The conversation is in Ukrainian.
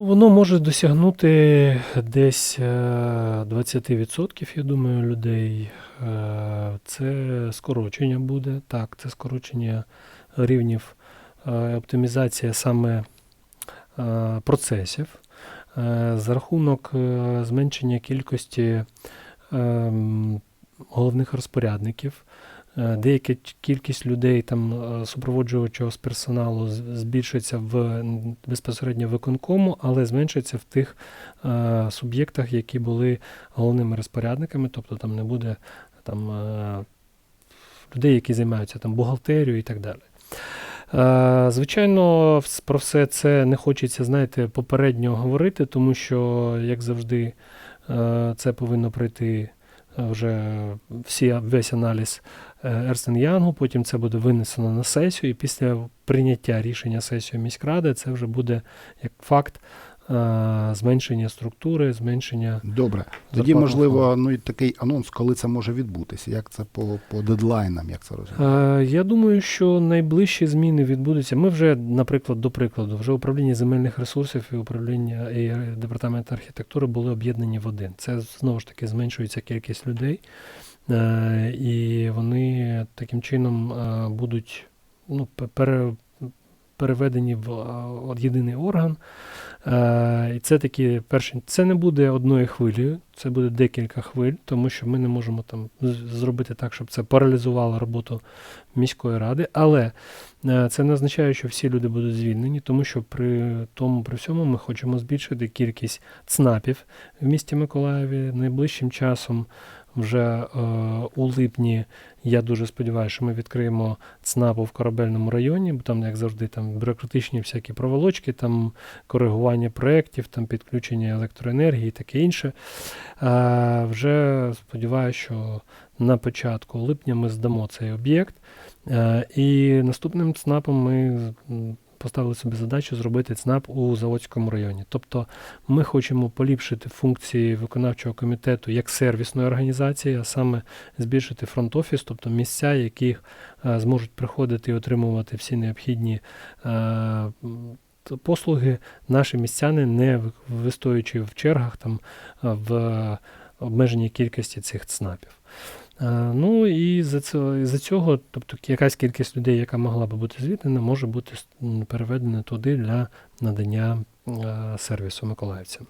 Воно може досягнути десь е, 20%, я думаю, людей. Е, Це скорочення буде. Так, це скорочення рівнів е, оптимізація саме е, процесів. Е, За рахунок е, зменшення кількості ем, головних розпорядників. Е, Деяка кількість людей там е, супроводжувачого з персоналу збільшиться в безпосередньо виконкому, але зменшиться в тих е, суб'єктах, які були головними розпорядниками, тобто там не буде там людей, які займаються там бухгалтерією і так далі. Звичайно, про все це не хочеться, знаєте, попередньо говорити, тому що, як завжди, це повинно пройти вже всі, весь аналіз е, Ерстен Янгу, потім це буде винесено на сесію, і після прийняття рішення сесії міськради це вже буде як факт зменшення структури, зменшення. Добре. Тоді, можливо, ну і такий анонс, коли це може відбутися, як це по, по дедлайнам, як це розуміти? Е, Я думаю, що найближчі зміни відбудуться. Ми вже, наприклад, до прикладу, вже управління земельних ресурсів і управління і е, департамент архітектури були об'єднані в один. Це знову ж таки зменшується кількість людей, е, і вони таким чином е, будуть ну, пере, переведені в е, єдиний орган. Е, І це такі перші. Це не буде одною хвилею, це буде декілька хвиль, тому що ми не можемо там зробити так, щоб це паралізувало роботу міської ради. Але е, це не означає, що всі люди будуть звільнені, тому що при тому, при всьому ми хочемо збільшити кількість ЦНАПів в місті Миколаєві найближчим часом. Вже е, у липні я дуже сподіваюся, що ми відкриємо ЦНАПу в корабельному районі, бо там, як завжди, там бюрократичні всякі проволочки, там коригування проєктів, там підключення електроенергії і таке інше. Е, вже сподіваюся, що на початку липня ми здамо цей об'єкт. Е, і наступним ЦНАПом ми поставили собі задачу зробити ЦНАП у Заводському районі. Тобто ми хочемо поліпшити функції виконавчого комітету як сервісної організації, а саме збільшити фронт-офіс, тобто місця, яких е, зможуть приходити і отримувати всі необхідні е, послуги наші містяни, не ви- вистоюючи в чергах там е, в обмеженій кількості цих ЦНАПів. Е, Ну і за цього, за цього, тобто якась кількість людей, яка могла би бути звільнена, може бути переведена туди для надання е, сервісу миколаївцям.